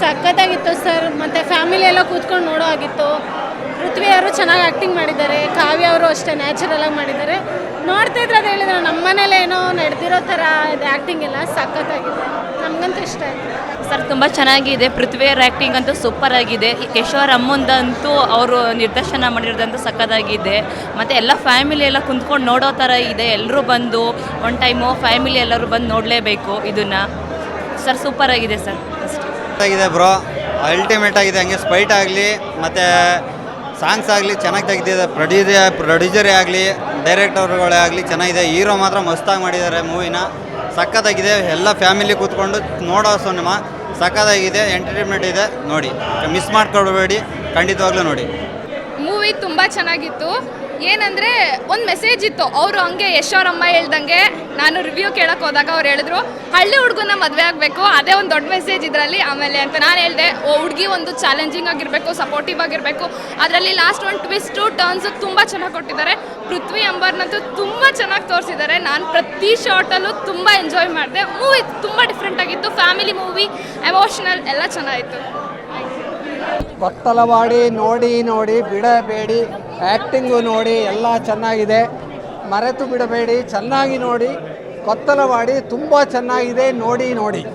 ಸಖತ್ತಾಗಿತ್ತು sir. ಮತ್ತು family ಎಲ್ಲ ಕೂತ್ಕೊಂಡು ನೋಡೋ ಆಗಿತ್ತು ಪೃಥ್ವಿ ಅವರು ಚೆನ್ನಾಗಿ ಆ್ಯಕ್ಟಿಂಗ್ ಮಾಡಿದ್ದಾರೆ. ಕಾವ್ಯ ಅವರು ಅಷ್ಟೇ ನ್ಯಾಚುರಲಾಗಿ ಮಾಡಿದ್ದಾರೆ. ನೋಡ್ತಾ ಇದ್ರೆ ಅದು ಹೇಳಿದ್ರೆ, ನಮ್ಮ ಮನೇಲಿ ಏನೋ ನಡೆದಿರೋ ಥರ ಇದು ಆ್ಯಕ್ಟಿಂಗ್ ಎಲ್ಲ. ಸಖತ್ತಾಗಿದೆ. ನಮಗಂತೂ ಇಷ್ಟ ಆಯಿತು. ಸರ್, ತುಂಬ ಚೆನ್ನಾಗಿದೆ. ಪೃಥ್ವಿಯರ್ ಆ್ಯಕ್ಟಿಂಗ್ ಅಂತೂ ಸೂಪರ್ ಆಗಿದೆ. ಯಶೋರ್ ಅಮ್ಮಂದಂತೂ ಅವರು ನಿರ್ದೇಶನ ಮಾಡಿರೋದಂತೂ ಸಕ್ಕತ್ತಾಗಿದೆ ಮತ್ತು ಎಲ್ಲ ಫ್ಯಾಮಿಲಿ ಎಲ್ಲ ಕುಂತ್ಕೊಂಡು ನೋಡೋ ಥರ ಇದೆ. ಎಲ್ಲರೂ ಬಂದು ಒನ್ ಟೈಮು ಫ್ಯಾಮಿಲಿ ಎಲ್ಲರೂ ಬಂದು ನೋಡಲೇಬೇಕು ಇದನ್ನು. ಸರ್ ಸೂಪರ್ ಆಗಿದೆ ಸರ್. ಅಷ್ಟೇ. ಆಗಿದೆ ಬ್ರೋ. ಅಲ್ಟಿಮೇಟ್ ಆಗಿದೆ. ಹಂಗೆ ಸ್ಪೈಟ್ ಆಗಲಿ, ಮತ್ತು ಸಾಂಗ್ಸ್ ಆಗಲಿ ಚೆನ್ನಾಗಿ ತೆಗೆದಿದೆ. ಪ್ರೊಡ್ಯೂಸರ್ ಪ್ರೊಡ್ಯೂಸರೇ ಆಗಲಿ ಡೈರೆಕ್ಟರ್ಗಳೇ ಆಗಲಿ ಚೆನ್ನಾಗಿದೆ. ಹೀರೋ ಮಾತ್ರ ಮಸ್ತಾಗಿ ಮಾಡಿದ್ದಾರೆ ಮೂವಿನ ಸಖತ್ತಾಗಿದೆ. ಎಲ್ಲ ಫ್ಯಾಮಿಲಿ ಕೂತ್ಕೊಂಡು ನೋಡೋ ಸಿನಿಮಾ ಸಖತ್ತಾಗಿದೆ. ಎಂಟರ್ಟೈನ್ಮೆಂಟ್ ಇದೆ. ನೋಡಿ ಮಿಸ್ ಮಾಡ್ಕೊಳ್ಬೇಡಿ. ಖಂಡಿತವಾಗ್ಲೂ ನೋಡಿ. ಮೂವಿ ತುಂಬ ಚೆನ್ನಾಗಿತ್ತು. ಏನಂದರೆ, ಒಂದು ಮೆಸೇಜ್ ಇತ್ತು. ಅವರು ಹಂಗೆ ಯಶೋರಮ್ಮ ಹೇಳ್ದಂಗೆ ನಾನು ರಿವ್ಯೂ ಕೇಳಕ್ಕೆ ಹೋದಾಗ ಅವ್ರು ಹೇಳಿದ್ರು, ಹಳ್ಳಿ ಹುಡುಗನ ಮದುವೆ ಆಗಬೇಕು, ಅದೇ ಒಂದು ದೊಡ್ಡ ಮೆಸೇಜ್ ಇದರಲ್ಲಿ ಆಮೇಲೆ ಅಂತ ನಾನು ಹೇಳಿದೆ ಹುಡುಗಿ ಒಂದು ಚಾಲೆಂಜಿಂಗ್ ಆಗಿರಬೇಕು ಸಪೋರ್ಟಿವ್ ಆಗಿರಬೇಕು, ಅದರಲ್ಲಿ ಲಾಸ್ಟ್ ಒಂದು ಟ್ವಿಸ್ಟು ಟರ್ನ್ಸು ತುಂಬ ಚೆನ್ನಾಗಿ ಕೊಟ್ಟಿದ್ದಾರೆ. ಪೃಥ್ವಿ ಅಂಬರ್ನಂತೂ ತುಂಬ ಚೆನ್ನಾಗಿ ತೋರಿಸಿದ್ದಾರೆ. ನಾನು ಪ್ರತಿ ಶಾರ್ಟಲ್ಲೂ ತುಂಬ ಎಂಜಾಯ್ ಮಾಡಿದೆ. ಮೂವಿ ತುಂಬ ಡಿಫ್ರೆಂಟ್ ಆಗಿತ್ತು. ಫ್ಯಾಮಿಲಿ ಮೂವಿ ಎಮೋಷ್ನಲ್ ಎಲ್ಲ ಚೆನ್ನಾಗಿತ್ತು. ಕೊತ್ತಲವಾಡಿ ನೋಡಿ ನೋಡಿ ಬಿಡಬೇಡಿ ಆ್ಯಕ್ಟಿಂಗು ನೋಡಿ ಎಲ್ಲ ಚೆನ್ನಾಗಿದೆ. ಮರೆತು ಬಿಡಬೇಡಿ, ಚೆನ್ನಾಗಿ ನೋಡಿ, ಕೊತ್ತಲವಾಡಿ ತುಂಬ ಚೆನ್ನಾಗಿದೆ, ನೋಡಿ ನೋಡಿ.